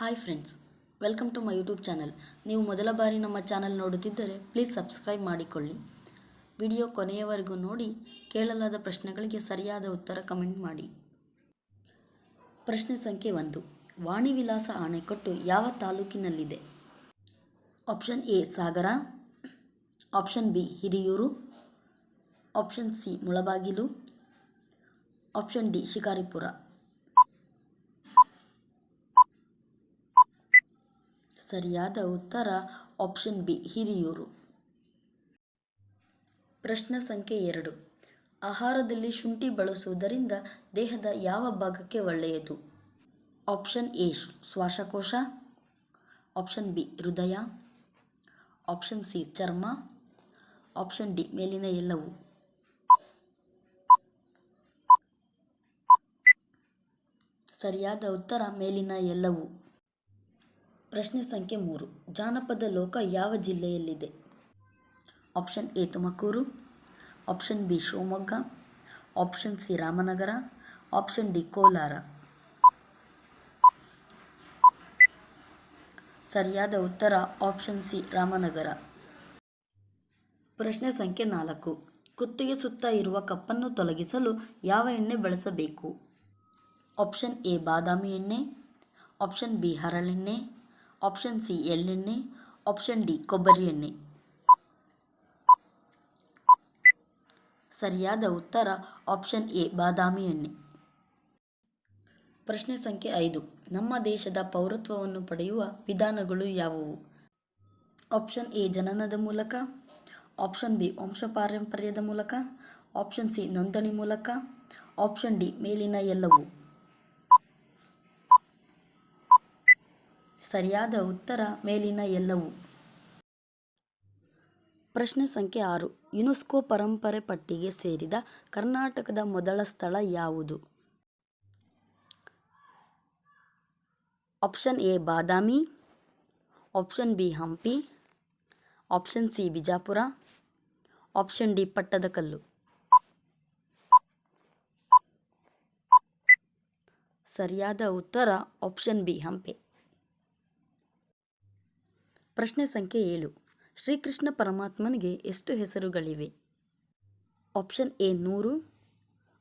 Hi friends welcome to my YouTube channel ನೀವು ಮೊದಲ ಬಾರಿ ನಮ್ಮ ಚಾನಲ್ ನೋಡುತ್ತಿದ್ದರೆ ಪ್ಲೀಸ್ ಸಬ್ಸ್ಕ್ರೈಬ್ ಮಾಡಿಕೊಳ್ಳಿ. ವಿಡಿಯೋ ಕೊನೆಯವರೆಗೂ ನೋಡಿ, ಕೇಳಲಾದ ಪ್ರಶ್ನೆಗಳಿಗೆ ಸರಿಯಾದ ಉತ್ತರ ಕಮೆಂಟ್ ಮಾಡಿ. ಪ್ರಶ್ನೆ ಸಂಖ್ಯೆ ಒಂದು ವಾಣಿವಿಲಾಸ ಆಣೆಕಟ್ಟು ಯಾವ ತಾಲೂಕಿನಲ್ಲಿದೆ? Option A Sagara. Option B Hiriyur. Option C Mulbagal. Option D Shikaripura. ಸರಿಯಾದ ಉತ್ತರ ಆಪ್ಷನ್ ಬಿ, ಹಿರಿಯೂರು. ಪ್ರಶ್ನೆ ಸಂಖ್ಯೆ ಎರಡು. ಆಹಾರದಲ್ಲಿ ಶುಂಠಿ ಬಳಸುವುದರಿಂದ ದೇಹದ ಯಾವ ಭಾಗಕ್ಕೆ ಒಳ್ಳೆಯದು? ಆಪ್ಷನ್ ಎ, ಶ್ವಾಸಕೋಶ. ಆಪ್ಷನ್ ಬಿ, ಹೃದಯ. ಆಪ್ಷನ್ ಸಿ, ಚರ್ಮ. ಆಪ್ಷನ್ ಡಿ, ಮೇಲಿನ ಎಲ್ಲವೂ. ಸರಿಯಾದ ಉತ್ತರ ಮೇಲಿನ ಎಲ್ಲವೂ. ಪ್ರಶ್ನೆ ಸಂಖ್ಯೆ ಮೂರು. ಜಾನಪದ ಲೋಕ ಯಾವ ಜಿಲ್ಲೆಯಲ್ಲಿದೆ? Option A, Tumakuru. Option B, Shivamogga. Option C, Ramanagara. Option D, Kolar. ಸರಿಯಾದ ಉತ್ತರ, ಆಪ್ಷನ್ ಸಿ, ರಾಮನಗರ. ಪ್ರಶ್ನೆ ಸಂಖ್ಯೆ ನಾಲ್ಕು. ಕುತ್ತಿಗೆ ಸುತ್ತ ಇರುವ ಕಪ್ಪನ್ನು ತೊಲಗಿಸಲು ಯಾವ ಎಣ್ಣೆ ಬಳಸಬೇಕು? ಆಪ್ಷನ್ ಎ, ಬಾದಾಮಿ ಎಣ್ಣೆ. ಆಪ್ಷನ್ ಬಿ, ಹರಳೆಣ್ಣೆ. ಆಪ್ಷನ್ ಸಿ ಎಳ್ಳೆಣ್ಣೆ ಆಪ್ಷನ್ ಡಿ ಕೊಬ್ಬರಿ ಎಣ್ಣೆ ಸರಿಯಾದ ಉತ್ತರ ಆಪ್ಷನ್ ಎ ಬಾದಾಮಿ ಎಣ್ಣೆ ಪ್ರಶ್ನೆ ಸಂಖ್ಯೆ ಐದು. ನಮ್ಮ ದೇಶದ ಪೌರತ್ವವನ್ನು ಪಡೆಯುವ ವಿಧಾನಗಳು ಯಾವುವು? ಆಪ್ಷನ್ ಎ ಜನನದ ಮೂಲಕ. ಆಪ್ಷನ್ ಬಿ ವಂಶ ಪಾರಂಪರ್ಯದ ಮೂಲಕ. ಆಪ್ಷನ್ ಸಿ ನೋಂದಣಿ ಮೂಲಕ. ಆಪ್ಷನ್ ಡಿ ಮೇಲಿನ ಎಲ್ಲವೂ. ಸರಿಯಾದ ಉತ್ತರ ಮೇಲಿನ ಎಲ್ಲವೂ. ಪ್ರಶ್ನೆ ಸಂಖ್ಯೆ ಆರು. ಯುನೆಸ್ಕೋ ಪರಂಪರೆ ಪಟ್ಟಿಗೆ ಸೇರಿದ ಕರ್ನಾಟಕದ ಮೊದಲ ಸ್ಥಳ ಯಾವುದು? Option A, Badami. Option B, Hampi. Option C, Bijapur. Option D Pattadakal ಸರಿಯಾದ ಉತ್ತರ ಆಪ್ಷನ್ ಬಿ, ಹಂಪೆ. ಪ್ರಶ್ನೆ ಸಂಖ್ಯೆ ಏಳು. ಶ್ರೀಕೃಷ್ಣ ಪರಮಾತ್ಮನಿಗೆ ಎಷ್ಟು ಹೆಸರುಗಳಿವೆ? ಆಪ್ಷನ್ ಎ ನೂರು,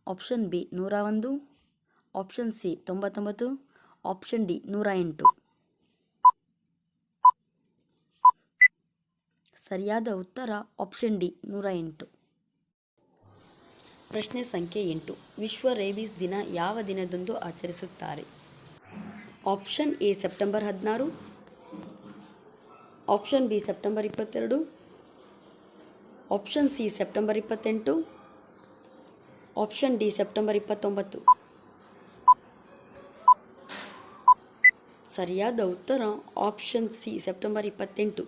ಆಪ್ಷನ್ ಬಿ ನೂರ ಒಂದು, ಆಪ್ಷನ್ ಸಿ ತೊಂಬತ್ತೊಂಬತ್ತು, ಆಪ್ಷನ್ ಡಿ ನೂರ ಎಂಟು. ಸರಿಯಾದ ಉತ್ತರ ಆಪ್ಷನ್ ಡಿ ನೂರ ಎಂಟು. ಪ್ರಶ್ನೆ ಸಂಖ್ಯೆ ಎಂಟು. ವಿಶ್ವ ರೇಬೀಸ್ ದಿನ ಯಾವ ದಿನದಂದು ಆಚರಿಸುತ್ತಾರೆ? ಆಪ್ಷನ್ ಎ ಸೆಪ್ಟೆಂಬರ್ ಹದಿನಾರು ಆಪ್ಷನ್ ಬಿ ಸೆಪ್ಟೆಂಬರ್ ಇಪ್ಪತ್ತೆರಡು. ಆಪ್ಷನ್ ಸಿ ಸೆಪ್ಟೆಂಬರ್ ಇಪ್ಪತ್ತೆಂಟು. ಆಪ್ಷನ್ ಡಿ ಸೆಪ್ಟೆಂಬರ್ ಇಪ್ಪತ್ತೊಂಬತ್ತು. ಸರಿಯಾದ ಉತ್ತರ ಆಪ್ಷನ್ ಸಿ ಸೆಪ್ಟೆಂಬರ್ ಇಪ್ಪತ್ತೆಂಟು.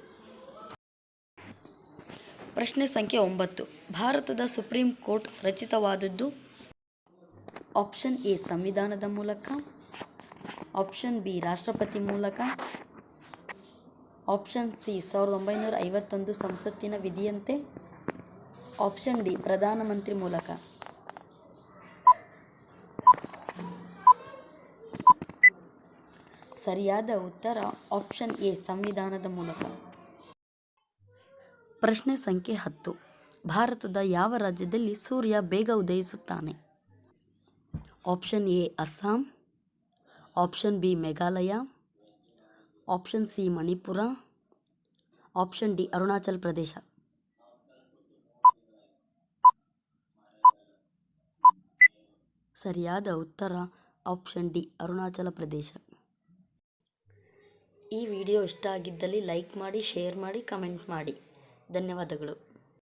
ಪ್ರಶ್ನೆ ಸಂಖ್ಯೆ ಒಂಬತ್ತು. ಭಾರತದ ಸುಪ್ರೀಂ ಕೋರ್ಟ್ ರಚಿತವಾದದ್ದು? ಆಪ್ಷನ್ ಎ ಸಂವಿಧಾನದ ಮೂಲಕ. ಆಪ್ಷನ್ ಬಿ ರಾಷ್ಟ್ರಪತಿ ಮೂಲಕ. ಆಪ್ಷನ್ ಸಿ, ಸಾವಿರದ ಒಂಬೈನೂರ ಐವತ್ತೊಂದು ಸಂಸತ್ತಿನ ವಿಧಿಯಂತೆ ಆಪ್ಷನ್ ಡಿ ಪ್ರಧಾನಮಂತ್ರಿ ಮೂಲಕ. ಸರಿಯಾದ ಉತ್ತರ ಆಪ್ಷನ್ ಎ, ಸಂವಿಧಾನದ ಮೂಲಕ. ಪ್ರಶ್ನೆ ಸಂಖ್ಯೆ ಹತ್ತು. ಭಾರತದ ಯಾವ ರಾಜ್ಯದಲ್ಲಿ ಸೂರ್ಯ ಬೇಗ ಉದಯಿಸುತ್ತಾನೆ? Option A, Assam. Option B, Meghalaya. Option C Manipur option D Arunachal Pradesh ಸರಿಯಾದ ಉತ್ತರ ಆಪ್ಷನ್ ಡಿ ಅರುಣಾಚಲ ಪ್ರದೇಶ ಈ ವಿಡಿಯೋ ಇಷ್ಟ ಆಗಿದ್ದಲ್ಲಿ ಲೈಕ್ ಮಾಡಿ ಶೇರ್ ಮಾಡಿ ಕಮೆಂಟ್ ಮಾಡಿ. ಧನ್ಯವಾದಗಳು.